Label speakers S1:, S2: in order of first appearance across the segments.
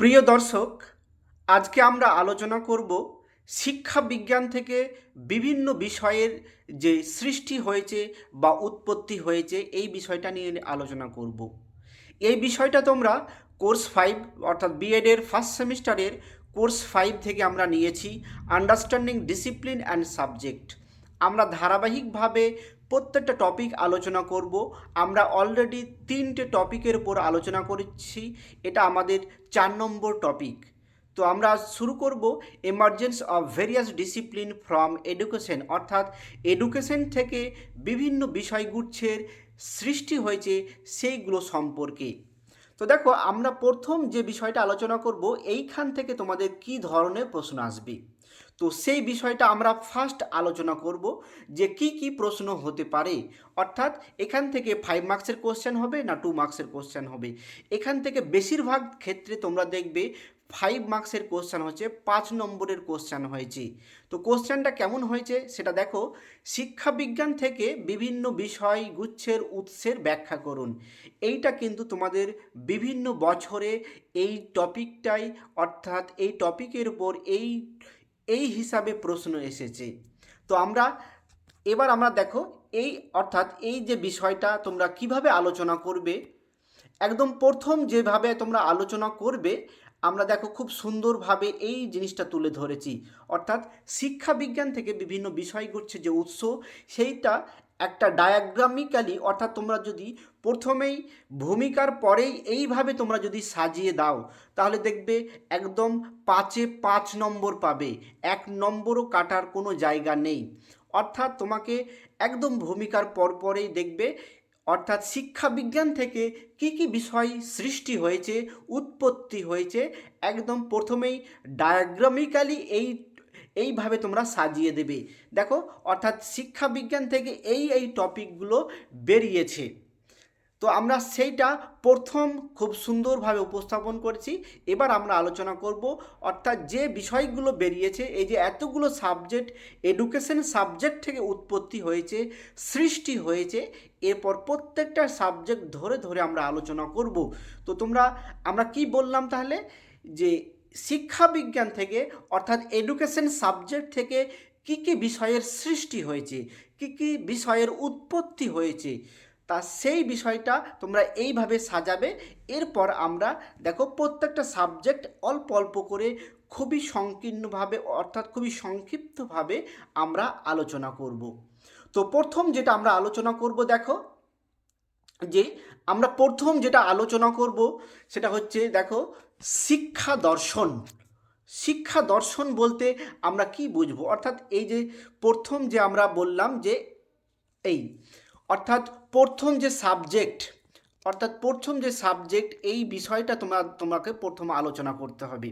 S1: প্রিয় দর্শক, আজকে আমরা আলোচনা করব শিক্ষা বিজ্ঞান থেকে বিভিন্ন বিষয়ের যে সৃষ্টি হয়েছে বা উৎপত্তি হয়েছে, এই বিষয়টা নিয়ে আলোচনা করব। এই বিষয়টা তোমরা কোর্স ফাইভ অর্থাৎ বিএডের ফার্স্ট সেমিস্টারের কোর্স ফাইভ থেকে আমরা নিয়েছি আন্ডারস্ট্যান্ডিং ডিসিপ্লিন অ্যান্ড সাবজেক্ট আমরা ধারাবাহিকভাবে প্রত্যেকটা টপিক আলোচনা করব। আমরা অলরেডি তিনটে টপিকের উপর আলোচনা করেছি। এটা আমাদের চার নম্বর টপিক তো আমরা শুরু করব emergence of various discipline from education অর্থাৎ এডুকেশন থেকে বিভিন্ন বিষয়গুচ্ছের সৃষ্টি হয়েছে সেইগুলো সম্পর্কে। তো দেখো, আমরা প্রথম যে বিষয়টা আলোচনা করব, এইখান থেকে তোমাদের কি ধরনের প্রশ্ন আসবে? তো সেই বিষয়টা আমরা ফার্স্ট আলোচনা করব যে কি কি প্রশ্ন হতে পারে। অর্থাৎ এখান থেকে ফাইভ মার্কসের কোশ্চেন হবে না টু মার্কসের কোশ্চেন হবে। এখান থেকে বেশিরভাগ ক্ষেত্রে তোমরা দেখবে ফাইভ মার্কসের কোশ্চেন হচ্ছে, পাঁচ নম্বরের কোশ্চেন হয়েছে। তো কোশ্চেনটা কেমন হয়েছে সেটা দেখো, শিক্ষা বিজ্ঞান থেকে বিভিন্ন বিষয় গুচ্ছের উৎসের ব্যাখ্যা করুন। এইটা কিন্তু তোমাদের বিভিন্ন বছরে এই টপিকটাই অর্থাৎ এই টপিকের উপর এই এই হিসাবে প্রশ্ন এসেছে। তো আমরা, এবার আমরা দেখো, এই অর্থাৎ এই যে বিষয়টা তোমরা কীভাবে আলোচনা করবে, একদম প্রথম যেভাবে তোমরা আলোচনা করবে, আমরা দেখো খুব সুন্দরভাবে এই জিনিসটা তুলে ধরেছি। অর্থাৎ শিক্ষা বিজ্ঞান থেকে বিভিন্ন বিষয় ঘটছে যে উৎস, সেইটা একটা ডায়াগ্রামিক্যালি অর্থাৎ তোমরা যদি প্রথমেই ভূমিকার পরেই এইভাবে তোমরা যদি সাজিয়ে দাও, তাহলে দেখবে একদম পাঁচে পাঁচ নম্বর পাবে। এক নম্বরও কাটার কোনো জায়গা নেই। অর্থাৎ তোমাকে একদম ভূমিকার পরপরেই দেখবে, অর্থাৎ শিক্ষা বিজ্ঞান থেকে কি কি বিষয় সৃষ্টি হয়েছে, উৎপত্তি হয়েছে, একদম প্রথমেই ডায়াগ্রামিক্যালি এই এইভাবে তোমরা সাজিয়ে দেবে। দেখো, অর্থাৎ শিক্ষা বিজ্ঞান থেকে এই এই টপিকগুলো বেরিয়েছে। তো আমরা সেইটা প্রথম খুব সুন্দরভাবে উপস্থাপন করেছি। এবার আমরা আলোচনা করব, অর্থাৎ যে বিষয়গুলো বেরিয়েছে, এই যে এতগুলো সাবজেক্ট, এডুকেশন সাবজেক্ট থেকে উৎপত্তি হয়েছে, সৃষ্টি হয়েছে, এরপর প্রত্যেকটা সাবজেক্ট ধরে ধরে আমরা আলোচনা করব। তো তোমরা, আমরা কি বললাম তাহলে? যে শিক্ষা বিজ্ঞান থেকে, অর্থাৎ এডুকেশন সাবজেক্ট থেকে কি কি বিষয়ের সৃষ্টি হয়েছে, কি কি বিষয়ের উৎপত্তি হয়েছে, তা সেই বিষয়টা তোমরা এইভাবে সাজাবে। এরপর আমরা দেখো প্রত্যেকটা সাবজেক্ট অল্প অল্প করে খুবই সংকীর্ণভাবে, অর্থাৎ খুবই সংক্ষিপ্তভাবে আমরা আলোচনা করব। তো প্রথম যেটা আমরা আলোচনা করব দেখো, যে আমরা প্রথম যেটা আলোচনা করব সেটা হচ্ছে দেখো শিক্ষা দর্শন। শিক্ষা দর্শন বলতে আমরা কি বুঝব? অর্থাৎ এই যে প্রথম যে আমরা বললাম যে এই, অর্থাৎ প্রথম যে সাবজেক্ট অর্থাৎ প্রথম যে সাবজেক্ট এই বিষয়টা তোমরা তোমাকে প্রথম আলোচনা করতে হবে।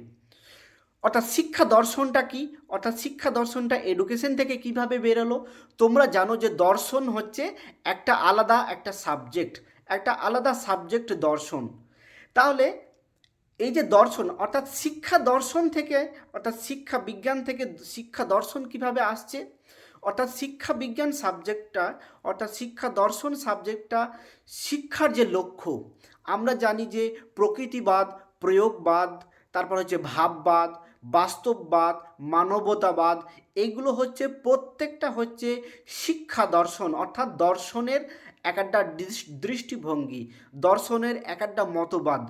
S1: অর্থাৎ শিক্ষা দর্শনটা কি? অর্থাৎ শিক্ষা দর্শনটা এডুকেশন থেকে কীভাবে বেরোলো? তোমরা জানো যে দর্শন হচ্ছে একটা আলাদা একটা সাবজেক্ট একটা আলাদা সাবজেক্ট দর্শন। তাহলে এই যে দর্শন, অর্থাৎ শিক্ষা দর্শন থেকে, অর্থাৎ শিক্ষা বিজ্ঞান থেকে শিক্ষা দর্শন কীভাবে আসছে? অর্থাৎ শিক্ষা বিজ্ঞান সাবজেক্টটা, অর্থাৎ শিক্ষা দর্শন সাবজেক্টটা শিক্ষার যে লক্ষ্য, আমরা জানি যে প্রকৃতিবাদ, প্রয়োগবাদ, তারপর হচ্ছে ভাববাদ, বাস্তববাদ, মানবতাবাদ এইগুলো হচ্ছে, প্রত্যেকটা হচ্ছে শিক্ষা দর্শন, অর্থাৎ দর্শনের এক একটা দৃষ্টিভঙ্গি, দর্শনের এক একটা মতবাদ।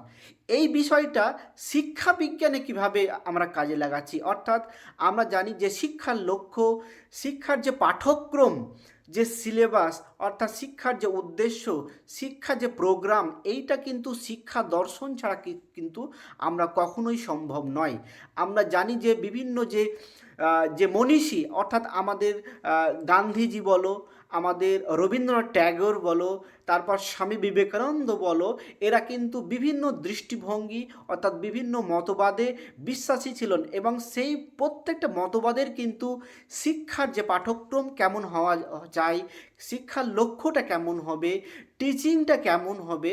S1: এই বিষয়টা শিক্ষা বিজ্ঞানে কীভাবে আমরা কাজে লাগাচ্ছি? অর্থাৎ আমরা জানি যে শিক্ষার লক্ষ্য, শিক্ষার যে পাঠ্যক্রম, যে সিলেবাস অর্থাৎ শিক্ষার যে উদ্দেশ্য, শিক্ষার যে প্রোগ্রাম এইটা কিন্তু শিক্ষা দর্শন ছাড়া কিন্তু আমরা কখনোই সম্ভব নয়। আমরা জানি যে বিভিন্ন যে যে মনীষী, অর্থাৎ আমাদের গান্ধীজি বলো, আমাদের রবীন্দ্রনাথ ট্যাগর বলো তারপর স্বামী বিবেকানন্দ বলো, এরা কিন্তু বিভিন্ন দৃষ্টিভঙ্গি অর্থাৎ বিভিন্ন মতবাদে বিশ্বাসী ছিলেন এবং সেই প্রত্যেকটা মতবাদের কিন্তু শিক্ষার যে পাঠ্যক্রম কেমন হওয়া যায়, শিক্ষার লক্ষ্যটা কেমন হবে টিচিংটা কেমন হবে,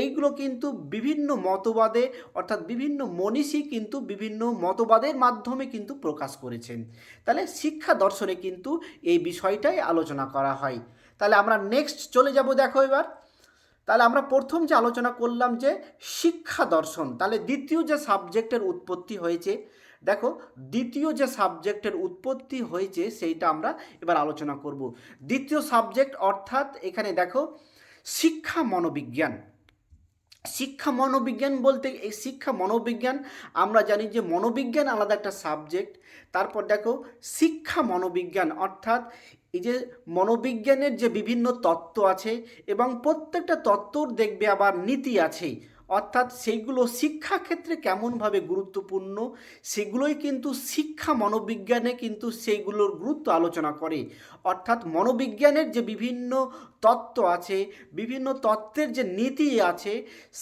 S1: এইগুলো কিন্তু বিভিন্ন মতবাদে অর্থাৎ বিভিন্ন মনীষী কিন্তু বিভিন্ন মতবাদের মাধ্যমে কিন্তু প্রকাশ করেছেন। তাহলে শিক্ষা দর্শনে কিন্তু এই বিষয়টাই আলোচনা করা হয়। তাহলে আমরা নেক্সট চলে যাব দেখো এবার। তাহলে আমরা প্রথম যে আলোচনা করলাম যে শিক্ষা দর্শন, তাহলে দ্বিতীয় যে সাবজেক্টের উৎপত্তি হয়েছে, দেখো দ্বিতীয় যে সাবজেক্টের উৎপত্তি হয়েছে সেইটা আমরা এবার আলোচনা করব। দ্বিতীয় সাবজেক্ট অর্থাৎ এখানে দেখো শিক্ষা মনোবিজ্ঞান। শিক্ষা মনোবিজ্ঞান বলতে এই শিক্ষা মনোবিজ্ঞান, আমরা জানি যে মনোবিজ্ঞান আলাদা একটা সাবজেক্ট তারপর দেখো শিক্ষা মনোবিজ্ঞান অর্থাৎ এই যে মনোবিজ্ঞানের যে বিভিন্ন তত্ত্ব আছে এবং প্রত্যেকটা তত্ত্বর দেখবে আবার নীতি আছে। অর্থাৎ সেইগুলো শিক্ষাক্ষেত্রে কেমনভাবে গুরুত্বপূর্ণ, সেগুলোই কিন্তু শিক্ষা মনোবিজ্ঞানে কিন্তু সেইগুলোর গুরুত্ব আলোচনা করে। অর্থাৎ মনোবিজ্ঞানের যে বিভিন্ন তত্ত্ব আছে, বিভিন্ন তত্ত্বের যে নীতি আছে,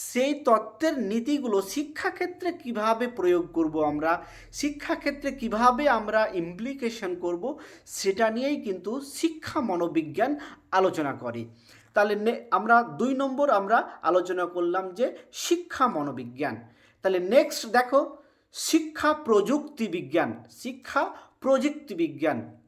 S1: সেই তত্ত্বের নীতিগুলো শিক্ষাক্ষেত্রে কীভাবে প্রয়োগ করব আমরা, শিক্ষাক্ষেত্রে কীভাবে আমরা ইমপ্লিকেশন করব, সেটা নিয়েই কিন্তু শিক্ষা মনোবিজ্ঞান আলোচনা করে। তাহলে আমরা দুই নম্বর আমরা আলোচনা করলাম যে শিক্ষা মনোবিজ্ঞান। তাহলে নেক্সট দেখো, শিক্ষা প্রযুক্তি বিজ্ঞান, শিক্ষা প্রযুক্তি বিজ্ঞান।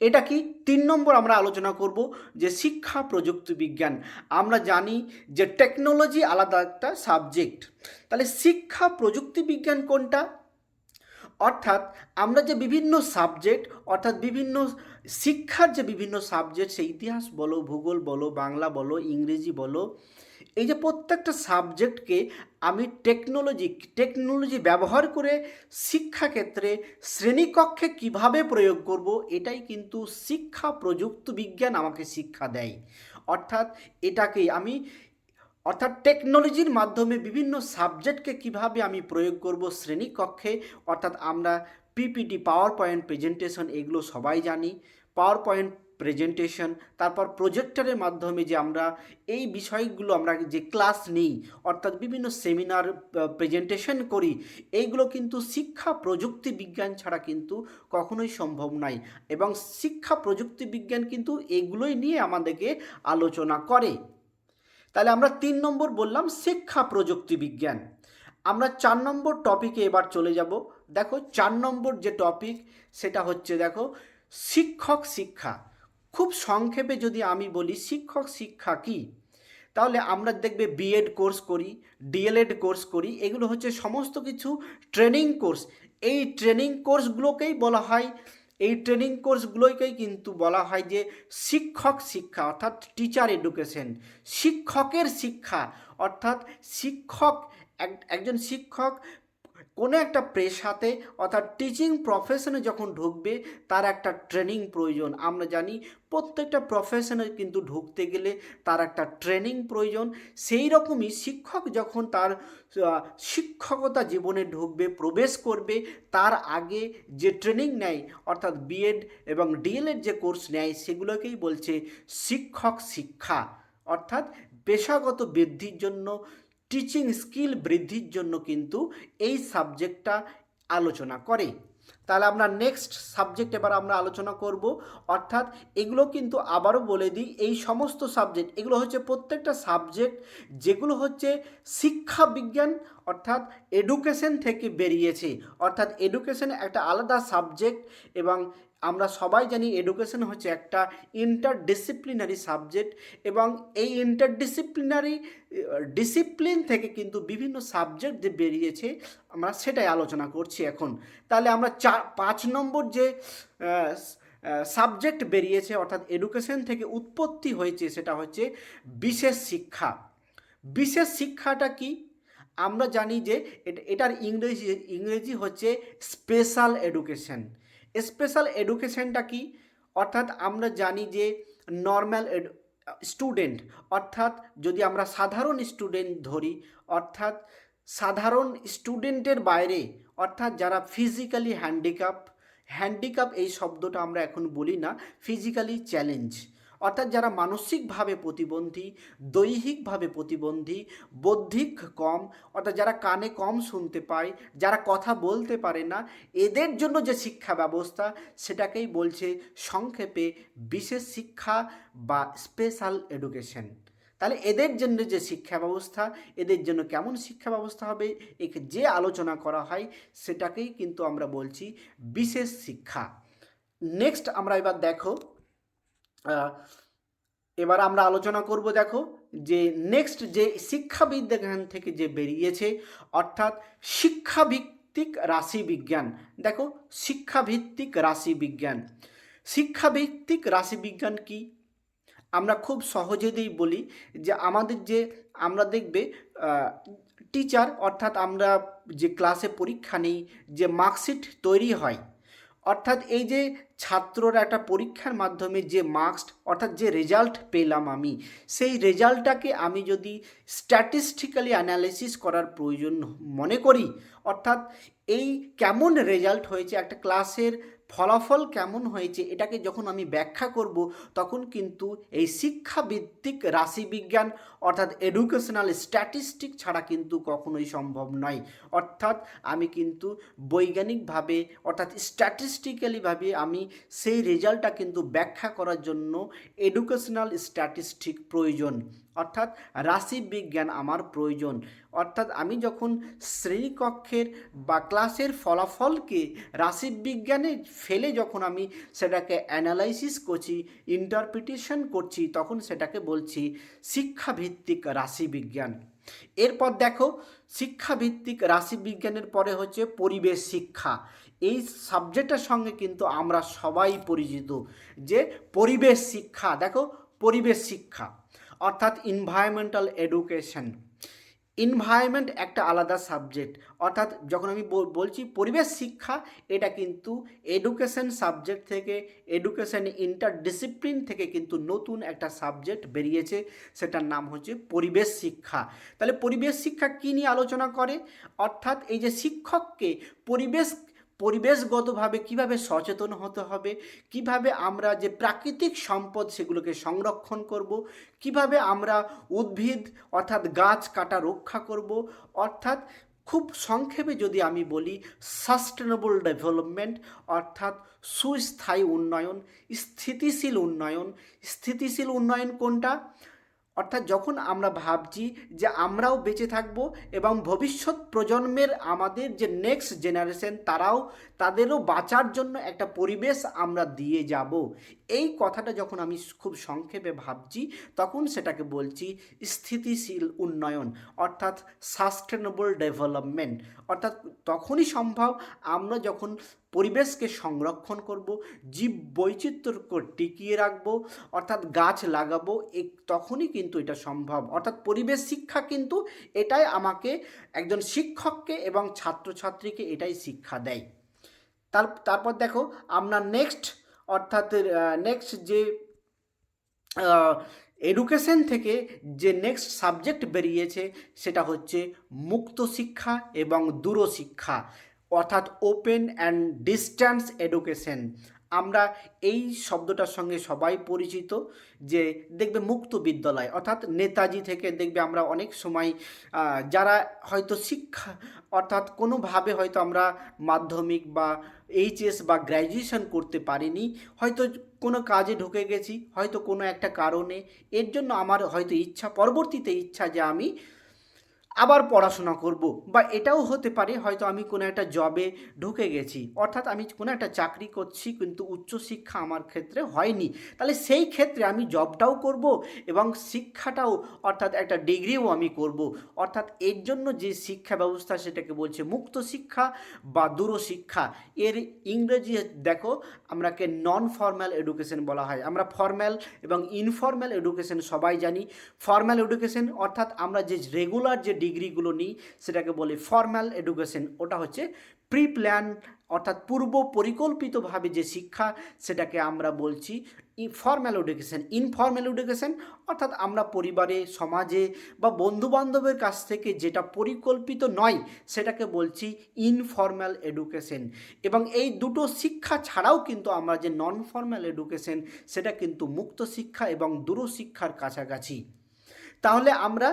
S1: এটা কি? তিন নম্বর আমরা আলোচনা করব যে শিক্ষা প্রযুক্তি বিজ্ঞান। আমরা জানি যে টেকনোলজি আলাদা একটা সাবজেক্ট তাহলে শিক্ষা প্রযুক্তি বিজ্ঞান কোনটা? অর্থাৎ আমরা যে বিভিন্ন সাবজেক্ট অর্থাৎ বিভিন্ন শিক্ষার যে বিভিন্ন সাবজেক্ট সেই ইতিহাস বলো, ভূগোল বলো, বাংলা বলো, ইংরেজি বলো, এই যে প্রত্যেকটা সাবজেক্টকে আমি টেকনোলজি টেকনোলজি ব্যবহার করে শিক্ষাক্ষেত্রে শ্রেণীকক্ষে কীভাবে প্রয়োগ করব, এটাই কিন্তু শিক্ষা প্রযুক্তি বিজ্ঞান আমাকে শিক্ষা দেয়। অর্থাৎ এটাকে আমি অর্থাৎ টেকনোলজির মাধ্যমে বিভিন্ন সাবজেক্টকে কীভাবে আমি প্রয়োগ করব শ্রেণীকক্ষে, অর্থাৎ আমরা পিপিটি পাওয়ার পয়েন্ট প্রেজেন্টেশন এগুলো সবাই জানি। পাওয়ার পয়েন্ট প্রেজেন্টেশন তারপর প্রজেক্টরের মাধ্যমে যে আমরা এই বিষয়গুলো আমরা যে ক্লাস নিই, অর্থাৎ বিভিন্ন সেমিনার প্রেজেন্টেশন করি এইগুলো কিন্তু শিক্ষা প্রযুক্তি বিজ্ঞান ছাড়া কিন্তু কখনোই সম্ভব নয় এবং শিক্ষা প্রযুক্তি বিজ্ঞান কিন্তু এগুলোই নিয়ে আমাদেরকে আলোচনা করে। তাহলে আমরা তিন নম্বর বললাম শিক্ষা প্রযুক্তি বিজ্ঞান। আমরা চার নম্বর টপিকে এবার চলে যাব। দেখো, চার নম্বর যে টপিক সেটা হচ্ছে দেখো, শিক্ষক শিক্ষা। খুব সংক্ষেপে যদি আমি বলি, শিক্ষক শিক্ষা কি? তাহলে আমরা দেখবে বিএড কোর্স করি ডিএলএড কোর্স করি, এগুলো হচ্ছে সমস্ত কিছু ট্রেনিং কোর্স এই ট্রেনিং কোর্সগুলোকেই বলা হয় এই ট্রেনিং কোর্সগুলোকেই কিন্তু বলা হয় যে শিক্ষক শিক্ষা, অর্থাৎ টিচার এডুকেশন শিক্ষকের শিক্ষা, অর্থাৎ শিক্ষক, এক- একজন শিক্ষক কোনো একটা পেশাতে অর্থাৎ টিচিং প্রফেশনে যখন ঢুকবে, তার একটা ট্রেনিং প্রয়োজন। আমরা জানি প্রত্যেকটা প্রফেশনে কিন্তু ঢুকতে গেলে তার একটা ট্রেনিং প্রয়োজন। সেই রকমই শিক্ষক যখন তার শিক্ষকতা জীবনে ঢুকবে, প্রবেশ করবে, তার আগে যে ট্রেনিং নেয়, অর্থাৎ বিএড এবং ডিএলএড যে কোর্স নেয়, সেগুলোকেই বলছে শিক্ষক শিক্ষা। অর্থাৎ পেশাগত বৃদ্ধির জন্য টিচিং স্কিল বৃদ্ধির জন্য কিন্তু এই সাবজেক্টটা আলোচনা করে। তাহলে আমরা নেক্সট সাবজেক্ট এবার আমরা আলোচনা করব। অর্থাৎ এগুলো কিন্তু আবারও বলে দিই, এই সমস্ত সাবজেক্ট এগুলো হচ্ছে প্রত্যেকটা সাবজেক্ট যেগুলো হচ্ছে শিক্ষা বিজ্ঞান, অর্থাৎ এডুকেশন থেকে বেরিয়েছে। অর্থাৎ এডুকেশন একটা আলাদা সাবজেক্ট এবং আমরা সবাই জানি এডুকেশন হচ্ছে একটা ইন্টারডিসিপ্লিনারি সাবজেক্ট এবং এই ইন্টারডিসিপ্লিনারি ডিসিপ্লিন থেকে কিন্তু বিভিন্ন সাবজেক্ট যে বেরিয়েছে, আমরা সেটাই আলোচনা করছি এখন। তাহলে আমরা চার, পাঁচ নম্বর যে সাবজেক্ট বেরিয়েছে, অর্থাৎ এডুকেশন থেকে উৎপত্তি হয়েছে, সেটা হচ্ছে বিশেষ শিক্ষা। বিশেষ শিক্ষাটা কি? আমরা জানি যে, এট- এটার ইংরেজি ইংরেজি হচ্ছে স্পেশাল এডুকেশন স্পেশাল এডুকেশনটা কি? অর্থাৎ আমরা জানি যে নর্ম্যাল স্টুডেন্ট, অর্থাৎ যদি আমরা সাধারণ স্টুডেন্ট ধরি, অর্থাৎ সাধারণ স্টুডেন্টের বাইরে, অর্থাৎ যারা ফিজিক্যালি হ্যান্ডিক্যাপ হ্যান্ডিক্যাপ এই শব্দটা আমরা এখন বলি না, ফিজিক্যালি চ্যালেঞ্জ। অর্থাৎ যারা মানসিকভাবে প্রতিবন্ধী, দৈহিকভাবে প্রতিবন্ধী, বৌদ্ধিক কম, অর্থাৎ যারা কানে কম শুনতে পায়, যারা কথা বলতে পারে না, এদের জন্য যে শিক্ষা ব্যবস্থা, সেটাকেই বলছে সংক্ষেপে বিশেষ শিক্ষা বা স্পেশাল এডুকেশন তাহলে এদের জন্য যে শিক্ষা ব্যবস্থা, এদের জন্য কেমন শিক্ষা ব্যবস্থা হবে একে যে আলোচনা করা হয়, সেটাকেই কিন্তু আমরা বলছি বিশেষ শিক্ষা। নেক্সট আমরা এবার দেখো এবার আমরা আলোচনা করব দেখো যে নেক্সট যে শিক্ষাবিজ্ঞান থেকে যে বেরিয়েছে, অর্থাৎ শিক্ষাভিত্তিক রাশিবিজ্ঞান। দেখো শিক্ষাভিত্তিক রাশিবিজ্ঞান। শিক্ষাভিত্তিক রাশিবিজ্ঞান কি? আমরা খুব সহজেই বলি যে আমাদের যে, আমরা দেখবে টিচার অর্থাৎ আমরা যে ক্লাসে পরীক্ষা নেই, যে মার্কশিট তৈরি হয় অর্থাৎ এই যে ছাত্ররা একটা পরীক্ষার মাধ্যমে যে মার্কস অর্থাৎ যে রেজাল্ট পেলাম আমি, সেই রেজাল্টটাকে আমি যদি স্ট্যাটিস্টিক্যালি অ্যানালিসিস করার প্রয়োজন মনে করি, অর্থাৎ এই কেমন রেজাল্ট হয়েছে একটা ক্লাসের ফলাফল কেমন হয়েছে, এটাকে যখন আমি ব্যাখ্যা করব, তখন কিন্তু এই শিক্ষাভিত্তিক রাশিবিজ্ঞান অর্থাৎ এডুকেশনাল স্ট্যাটিস্টিক ছাড়া কিন্তু কখনোই সম্ভব নয়। অর্থাৎ আমি কিন্তু বৈজ্ঞানিকভাবে অর্থাৎ স্ট্যাটিস্টিক্যালিভাবে আমি সেই রেজাল্টটা কিন্তু ব্যাখ্যা করার জন্য এডুকেশনাল স্ট্যাটিস্টিক প্রয়োজন। অর্থাৎ রাশিবিজ্ঞান আমার প্রয়োজন। অর্থাৎ আমি যখন শ্রেণীকক্ষের বা ক্লাসের ফলাফলকে রাশিবিজ্ঞানে ফেলে যখন আমি সেটাকে অ্যানালাইসিস করছি, ইন্টারপ্রিটেশন করছি, তখন সেটাকে বলছি শিক্ষাভিত্তিক রাশিবিজ্ঞান। এরপর দেখো, শিক্ষাভিত্তিক রাশিবিজ্ঞানের পরে হচ্ছে পরিবেশ শিক্ষা। এই সাবজেক্টের সঙ্গে কিন্তু আমরা সবাই পরিচিত। যে পরিবেশ শিক্ষা, দেখো, পরিবেশ শিক্ষা। অর্থাৎ ইনভায়রনমেন্টাল এডুকেশন ইনভায়রনমেন্ট একটা আলাদা সাবজেক্ট অর্থাৎ যখন আমি বলছি পরিবেশ শিক্ষা, এটা কিন্তু এডুকেশন সাবজেক্ট থেকে এডুকেশন ইন্টার ডিসিপ্লিন থেকে কিন্তু নতুন একটা সাবজেক্ট বেরিয়েছে, সেটার নাম হচ্ছে পরিবেশ শিক্ষা। তাহলে পরিবেশ শিক্ষা কী নিয়ে আলোচনা করে? অর্থাৎ এই যে শিক্ষককে পরিবেশ পরিবেশগতভাবে কীভাবে সচেতন হতে হবে? কীভাবে আমরা যে প্রাকৃতিক সম্পদ সেগুলোকে সংরক্ষণ করব? কীভাবে আমরা উদ্ভিদ অর্থাৎ গাছ কাটা রক্ষা করব? অর্থাৎ খুব সংক্ষেপে যদি আমি বলি সাস্টেনেবল ডেভেলপমেন্ট অর্থাৎ সুস্থায়ী উন্নয়ন, স্থিতিশীল উন্নয়ন। স্থিতিশীল উন্নয়ন কোনটা? অর্থাৎ যখন আমরা ভাবছি যে আমরাও বেঁচে থাকব এবং ভবিষ্যৎ প্রজন্মের আমাদের যে নেক্সট জেনারেশন তারাও তাদেরও বাঁচার জন্য একটা পরিবেশ আমরা দিয়ে যাব। এই কথাটা যখন আমি খুব সংক্ষেপে ভাবছি, তখন সেটাকে বলছি স্থিতিশীল উন্নয়ন, অর্থাৎ সাস্টেনেবল ডেভেলপমেন্ট অর্থাৎ তখনই সম্ভব আমরা যখন পরিবেশকে সংরক্ষণ করব, জীব বৈচিত্র্যকে টিকিয়ে রাখব, অর্থাৎ গাছ লাগাবো তখনই কিন্তু এটা সম্ভব। অর্থাৎ পরিবেশ শিক্ষা কিন্তু এটাই আমাকে একজন শিক্ষককে এবং ছাত্রছাত্রীকে এটাই শিক্ষা দেয়। তার, তারপর দেখো আমরা নেক্সট অর্থাৎ নেক্সট যে এডুকেশন থেকে যে নেক্সট সাবজেক্ট বেরিয়েছে সেটা হচ্ছে মুক্ত শিক্ষা এবং দূরশিক্ষা, অর্থাৎ ওপেন অ্যান্ড ডিস্ট্যান্স এডুকেশন আমরা এই শব্দটার সঙ্গে সবাই পরিচিত যে দেখবে মুক্ত বিদ্যালয়, অর্থাৎ নেতাজি থেকে দেখবে আমরা অনেক সময় যারা হয়তো শিক্ষা, অর্থাৎ কোনোভাবে হয়তো আমরা মাধ্যমিক বা এইচএস বা গ্র্যাজুয়েশন করতে পারিনি, হয়তো কোনো কাজে ঢুকে গেছি, হয়তো কোনো একটা কারণে, এর জন্য আমার হয়তো ইচ্ছা, পরবর্তীতে ইচ্ছা যে আমি আবার পড়াশোনা করব। বা এটাও হতে পারে হয়তো আমি কোনো একটা জবে ঢুকে গেছি। অর্থাৎ আমি কোনো একটা চাকরি করছি কিন্তু উচ্চশিক্ষা আমার ক্ষেত্রে হয়নি। তাহলে সেই ক্ষেত্রে আমি জবটাও করব এবং শিক্ষাটাও অর্থাৎ একটা ডিগ্রিও আমি করব। অর্থাৎ এর জন্য যে শিক্ষা ব্যবস্থা সেটাকে বলছে মুক্ত শিক্ষা বা দূরশিক্ষা এর ইংরেজি দেখো আমরাকে নন ফর্ম্যাল এডুকেশন বলা হয়। আমরা ফর্ম্যাল এবং ইনফর্ম্যাল এডুকেশন সবাই জানি। ফর্ম্যাল এডুকেশন অর্থাৎ আমরা যে রেগুলার যে ডিগ্রিগুলো নিই, সেটাকে বলে ফর্ম্যাল এডুকেশন ওটা হচ্ছে প্রি প্ল্যান অর্থাৎ পূর্ব পরিকল্পিতভাবে যে শিক্ষা, সেটাকে আমরা বলছি ফর্ম্যাল এডুকেশন ইনফর্ম্যাল এডুকেশন অর্থাৎ আমরা পরিবারে, সমাজে বা বন্ধুবান্ধবের কাছ থেকে যেটা পরিকল্পিত নয়, সেটাকে বলছি ইনফর্ম্যাল এডুকেশন এবং এই দুটো শিক্ষা ছাড়াও কিন্তু আমরা যে নন ফর্ম্যাল এডুকেশন সেটা কিন্তু মুক্ত শিক্ষা এবং দূরশিক্ষার কাছাকাছি। তাহলে আমরা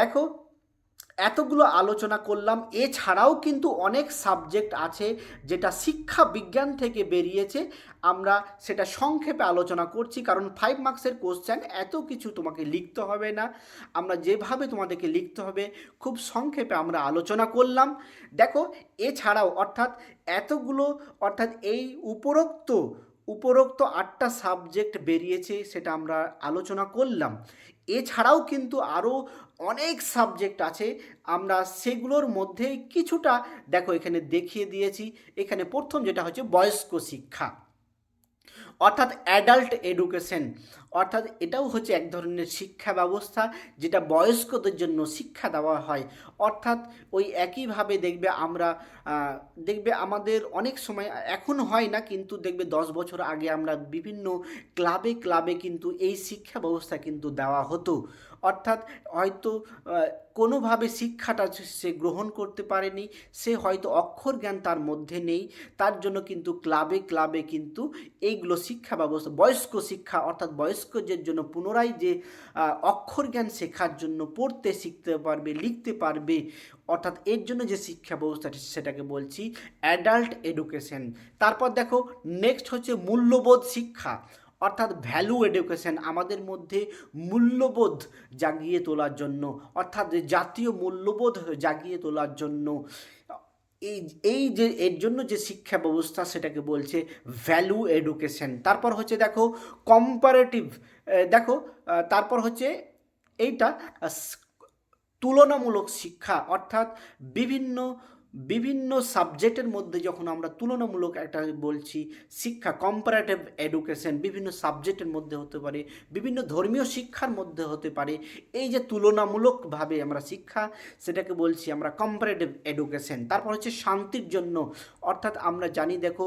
S1: দেখো এতগুলো আলোচনা করলাম, এছাড়াও কিন্তু অনেক সাবজেক্ট আছে যেটা শিক্ষা বিজ্ঞান থেকে বেরিয়েছে। আমরা সেটা সংক্ষেপে আলোচনা করছি, কারণ ফাইভ মার্কসের কোশ্চেন এত কিছু তোমাকে লিখতে হবে না। আমরা যেভাবে তোমাদেরকে লিখতে হবে, খুব সংক্ষেপে আমরা আলোচনা করলাম। দেখো, এছাড়াও অর্থাৎ এতগুলো, অর্থাৎ এই উপরোক্ত উপরোক্ত আটটা সাবজেক্ট বেরিয়েছে, সেটা আমরা আলোচনা করলাম। এছাড়াও কিন্তু আরও অনেক সাবজেক্ট আছে, আমরা সেগুলোর মধ্যে কিছুটা, দেখো এখানে দেখিয়ে দিয়েছি, এখানে প্রথম যেটা হচ্ছে বয়স্ক শিক্ষা। অর্থাৎ অ্যাডাল্ট এডুকেশন অর্থাৎ এটাও হচ্ছে এক ধরনের শিক্ষা ব্যবস্থা, যেটা বয়স্কদের জন্য শিক্ষা দেওয়া হয়। অর্থাৎ ওই একইভাবে দেখবে আমরা দেখবে আমাদের অনেক সময়, এখন হয় না, কিন্তু দেখবে দশ বছর আগে আমরা বিভিন্ন ক্লাবে ক্লাবে কিন্তু এই শিক্ষা ব্যবস্থা কিন্তু দেওয়া হতো। অর্থাৎ হয়তো কোনোভাবে শিক্ষাটা সে গ্রহণ করতে পারেনি, সে হয়তো অক্ষর জ্ঞান তার মধ্যে নেই, তার জন্য কিন্তু ক্লাবে ক্লাবে কিন্তু এইগুলো শিক্ষা ব্যবস্থা, বয়স্ক শিক্ষা, অর্থাৎ বয়স্কদের জন্য পুনরায় যে অক্ষর জ্ঞান শেখার জন্য পড়তে শিখতে পারবে, লিখতে পারবে, অর্থাৎ এর জন্য যে শিক্ষা ব্যবস্থাটি সেটাকে বলছি অ্যাডাল্ট এডুকেশন তারপর দেখো নেক্সট হচ্ছে মূল্যবোধ শিক্ষা। অর্থাৎ ভ্যালু এডুকেশন আমাদের মধ্যে মূল্যবোধ জাগিয়ে তোলার জন্য, অর্থাৎ জাতীয় মূল্যবোধ জাগিয়ে তোলার জন্য, এই এই যে, এর জন্য যে শিক্ষা ব্যবস্থা সেটাকে বলছে ভ্যালু এডুকেশন তারপর হচ্ছে দেখো কম্পারেটিভ দেখো তারপর হচ্ছে এইটা তুলনামূলক শিক্ষা, অর্থাৎ বিভিন্ন বিভিন্ন সাবজেক্টের মধ্যে যখন আমরা তুলনামূলক একটা বলছি, শিক্ষা কম্পারেটিভ এডুকেশন বিভিন্ন সাবজেক্টের মধ্যে হতে পারে, বিভিন্ন ধর্মীয় শিক্ষার মধ্যে হতে পারে, এই যে তুলনামূলকভাবে আমরা শিক্ষা, সেটাকে বলছি আমরা কম্পারেটিভ এডুকেশন তারপর হচ্ছে শান্তির জন্য অর্থাৎ আমরা জানি, দেখো,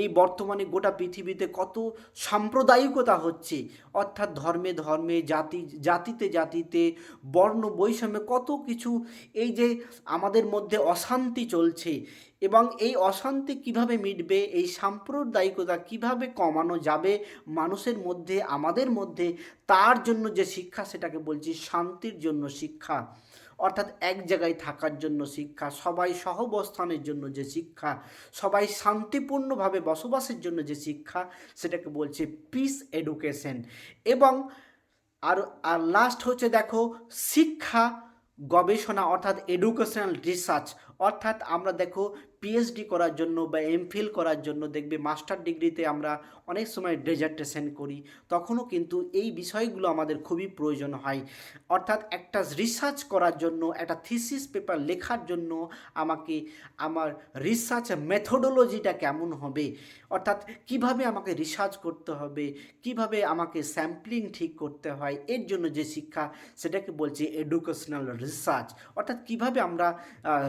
S1: এই বর্তমানে গোটা পৃথিবীতে কত সাম্প্রদায়িকতা হচ্ছে। অর্থাৎ ধর্মে ধর্মে, জাতি, জাতিতে জাতিতে, বর্ণ বৈষম্যে কত কিছু এই যে আমাদের মধ্যে অশান্তি চলছে এবং এই অশান্তি কীভাবে মিটবে, এই সাম্প্রদায়িকতা কীভাবে কমানো যাবে মানুষের মধ্যে, আমাদের মধ্যে, তার জন্য যে শিক্ষা, সেটাকে বলছি শান্তির জন্য শিক্ষা। অর্থাৎ এক জায়গায় থাকার জন্য শিক্ষা, সবাই সহবস্থানের জন্য যে শিক্ষা, সবাই শান্তিপূর্ণভাবে বসবাসের জন্য যে শিক্ষা, সেটাকে বলছে পিস এডুকেশন এবং আর আর লাস্ট হচ্ছে দেখো শিক্ষা গবেষণা অর্থাৎ এডুকেশনাল রিসার্চ অর্থাৎ আমরা দেখো পিএইচডি করার জন্য বা এমফিল করার জন্য দেখবে মাস্টার ডিগ্রিতে আমরা অনেক সময় ডেজার্টেশন করি, তখনও কিন্তু এই বিষয়গুলো আমাদের খুবই প্রয়োজন হয়। অর্থাৎ একটা রিসার্চ করার জন্য, একটা থিসিস পেপার লেখার জন্য আমাকে, আমার রিসার্চ মেথোডোলজিটা কেমন হবে? অর্থাৎ কীভাবে আমাকে রিসার্চ করতে হবে? কীভাবে আমাকে স্যাম্পলিং ঠিক করতে হয়? এর জন্য যে শিক্ষা, সেটাকে বলছি এডুকেশনাল রিসার্চ অর্থাৎ কীভাবে আমরা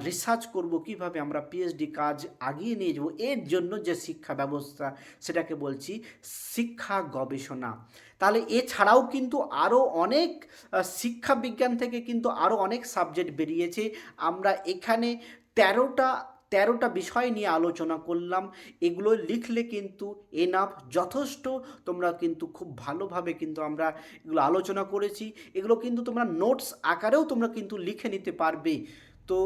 S1: রিসার্চ করব, কীভাবে আমরা পিএইচডি কাজ আগিয়ে নিয়ে যাব? এর জন্য যে শিক্ষা ব্যবস্থা, সেটাকে বলছি শিক্ষা গবেষণা। তাহলে এছাড়াও কিন্তু আরও অনেক শিক্ষা বিজ্ঞান থেকে কিন্তু আরও অনেক সাবজেক্ট বেরিয়েছে। আমরা এখানে তেরোটা তেরোটা বিষয় নিয়ে আলোচনা করলাম। এগুলো লিখলে কিন্তু এনাফ যথেষ্ট। তোমরা কিন্তু খুব ভালোভাবে কিন্তু আমরা এগুলো আলোচনা করেছি। এগুলো কিন্তু তোমরা নোটস আকারেও তোমরা কিন্তু লিখে নিতে পারবে। তো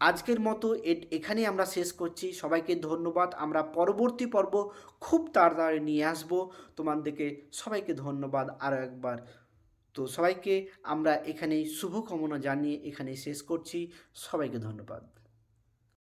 S1: আজকের মতো এখানেই আমরা শেষ করছি। সবাইকে ধন্যবাদ। আমরা পরবর্তী পর্ব খুব তাড়াতাড়ি নিয়ে আসব। তোমাদেরকে সবাইকে ধন্যবাদ আরও একবার। তো সবাইকে আমরা এখানেই শুভকামনা জানিয়ে এখানেই শেষ করছি। সবাইকে ধন্যবাদ।